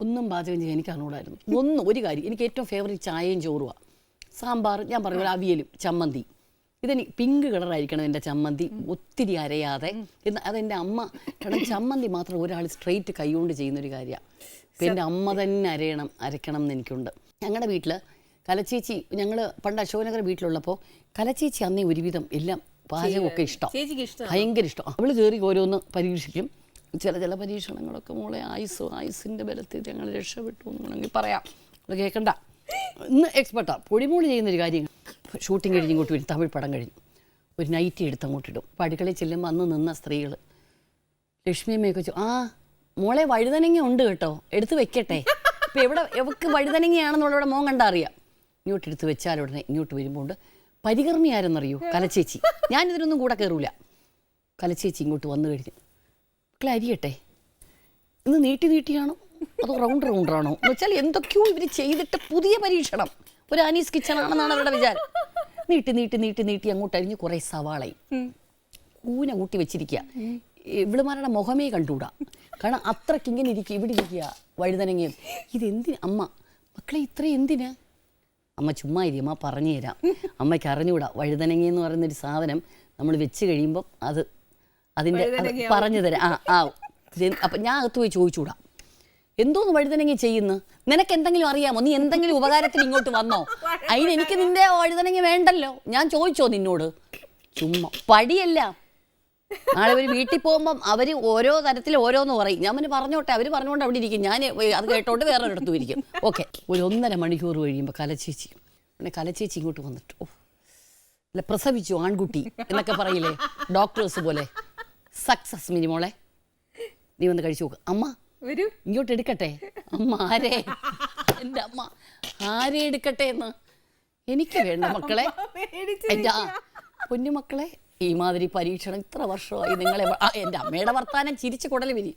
ഒന്നും പാചകം ചെയ്യാൻ എനിക്ക് അറിഞ്ഞൂടായിരുന്നു. ഒന്നും ഒരു കാര്യം. എനിക്ക് ഏറ്റവും ഫേവറേറ്റ് ചായയും ചോറുമാണ് സാമ്പാർ ഞാൻ പറഞ്ഞ അവിയലും ചമ്മന്തി. ഇതെനിക്ക് പിങ്ക് കളറായിരിക്കണം എന്റെ ചമ്മന്തി. ഒത്തിരി അരയാതെ. എന്ന് അതെന്റെ അമ്മ കാരണം ചമ്മന്തി മാത്രം ഒരാൾ സ്ട്രെയിറ്റ് കൈകൊണ്ട് ചെയ്യുന്നൊരു കാര്യമാണ് ഇപ്പം എന്റെ അമ്മ തന്നെ അരയണം അരയ്ക്കണം എന്ന് എനിക്കുണ്ട്. ഞങ്ങളുടെ വീട്ടിൽ കലച്ചേച്ചി ഞങ്ങൾ പണ്ട് അശോകനഗർ വീട്ടിലുള്ളപ്പോൾ കലച്ചേച്ചി അന്നേ ഒരുവിധം എല്ലാം പാചകമൊക്കെ ഇഷ്ടം. ഭയങ്കര ഇഷ്ടം. അവൾ കയറി ഓരോന്ന് പരീക്ഷിക്കും. ചില ചില പരീക്ഷണങ്ങളൊക്കെ മോളെ ആയുസ് ആയുസിന്റെ ബലത്തിൽ ഞങ്ങൾ രക്ഷപ്പെട്ടു എന്ന് വേണമെങ്കിൽ പറയാം. അത് കേൾക്കണ്ട ഇന്ന് എക്സ്പെർട്ടാണ് പൊടിമൂളി ചെയ്യുന്നൊരു കാര്യം. ഷൂട്ടിംഗ് കഴിഞ്ഞ് ഇങ്ങോട്ട് വരും. തമിഴ് പടം കഴിഞ്ഞ്. ഒരു നൈറ്റി എടുത്ത് അങ്ങോട്ട് ഇടും. പടികളെ അടുക്കളയിൽ ചെല്ലുമ്പോൾ അന്ന് നിന്ന സ്ത്രീകൾ ലക്ഷ്മിയമ്മയൊക്കെ വെച്ചു ആ മോളെ വഴുതനങ്ങ ഉണ്ട് കേട്ടോ. എടുത്ത് വെക്കട്ടെ. ഇപ്പം എവിടെ എവക്ക് വഴുതനങ്ങയാണെന്നുള്ളവിടെ മോൻ കണ്ടാ അറിയാം. ഇങ്ങോട്ട് എടുത്ത് വെച്ചാൽ ഉടനെ ഇങ്ങോട്ട് വരുമ്പോൾ പരികർമ്മി ആരെന്നറിയോ? കലച്ചേച്ചി. ഞാനിതിനൊന്നും കൂടെ കയറൂല കലച്ചേച്ചി ഇങ്ങോട്ട് വന്നു കഴിഞ്ഞ് മക്കളെ അരിയട്ടെ. ഇന്ന് നീട്ടി നീട്ടിയാണോ? അതോ റൗണ്ട് റൗണ്ടറാണോ എന്ന് വെച്ചാൽ എന്തൊക്കെയോ ഇവർ ചെയ്തിട്ട് പുതിയ പരീക്ഷണം. ഒരു അനീസ് കിച്ചൺ ആണെന്നാണ് അവരുടെ വിചാരം. നീട്ടി നീട്ടി നീട്ടി നീട്ടി അങ്ങോട്ട് അരിഞ്ഞ് കുറേ സവാളയും കൂന കൂട്ടി വെച്ചിരിക്കുക. ഇവളുമാരുടെ മുഖമേ കണ്ടുകൂടാ. കാരണം അത്രയ്ക്ക് ഇങ്ങനെ ഇരിക്കുക ഇവിടെ ഇരിക്കുക വഴുതനങ്ങയും. ഇതെന്തിന് അമ്മ? മക്കളെ ഇത്ര എന്തിന്? അമ്മ ചുമ്മാ ഇരി അമ്മ പറഞ്ഞു തരാം. അമ്മയ്ക്ക് അറിഞ്ഞുകൂടാ. വഴുതനങ്ങ എന്ന് പറയുന്നൊരു സാധനം നമ്മൾ വെച്ച് കഴിയുമ്പം അത് അതിന്റെ പറഞ്ഞു തരാം. ആ ആ അപ്പം ഞാൻ അകത്ത് പോയി ചോദിച്ചുകൂടാ. എന്തോന്ന് വഴുതനങ്ങി ചെയ്യുന്നു? നിനക്ക് എന്തെങ്കിലും അറിയാമോ? നീ എന്തെങ്കിലും ഉപകാരത്തിന് ഇങ്ങോട്ട് വന്നോ? അതിന് എനിക്ക് നിന്റെ വഴുതനങ്ങി വേണ്ടല്ലോ. ഞാൻ ചോദിച്ചോ നിന്നോട്? ചുമ്മാ. പടിയല്ല. നാളെ ഒരു വീട്ടിൽ പോകുമ്പം അവർ ഓരോ തരത്തിൽ ഓരോന്ന് പറയും. ഞാൻ പിന്നെ പറഞ്ഞോട്ടെ. അവർ പറഞ്ഞുകൊണ്ട് അവിടെ ഇരിക്കും. ഞാൻ അത് കേട്ടോണ്ട് വേറെ ഒരിടത്തും ഇരിക്കും ഓക്കെ. ഒരു ഒന്നര മണിക്കൂർ കഴിയുമ്പോൾ കലച്ചേച്ചി. പിന്നെ കലച്ചേച്ചി ഇങ്ങോട്ട് വന്നിട്ട് ഓ അല്ല പ്രസവിച്ചു ആൺകുട്ടി എന്നൊക്കെ പറയില്ലേ? ഡോക്ടേഴ്സ് പോലെ. സക്സസ് മിനിമോളെ നീ വന്ന് കഴിച്ചു നോക്ക്. അമ്മ വരൂ. ഇങ്ങോട്ട് എടുക്കട്ടെ. അമ്മ ആരേ? എന്റെ അമ്മ ആരെ എടുക്കട്ടെ എന്ന്? എനിക്ക് വേണ്ട മക്കളെ. കുഞ്ഞുമക്കളെ എന്റെ ആ പൊന്നുമക്കളെ ഈ മാതിരി പരീക്ഷണം ഇത്ര വർഷമായി നിങ്ങളെ എന്റെ അമ്മയുടെ വർത്താനം ചിരിച്ചു കുടൽ വരി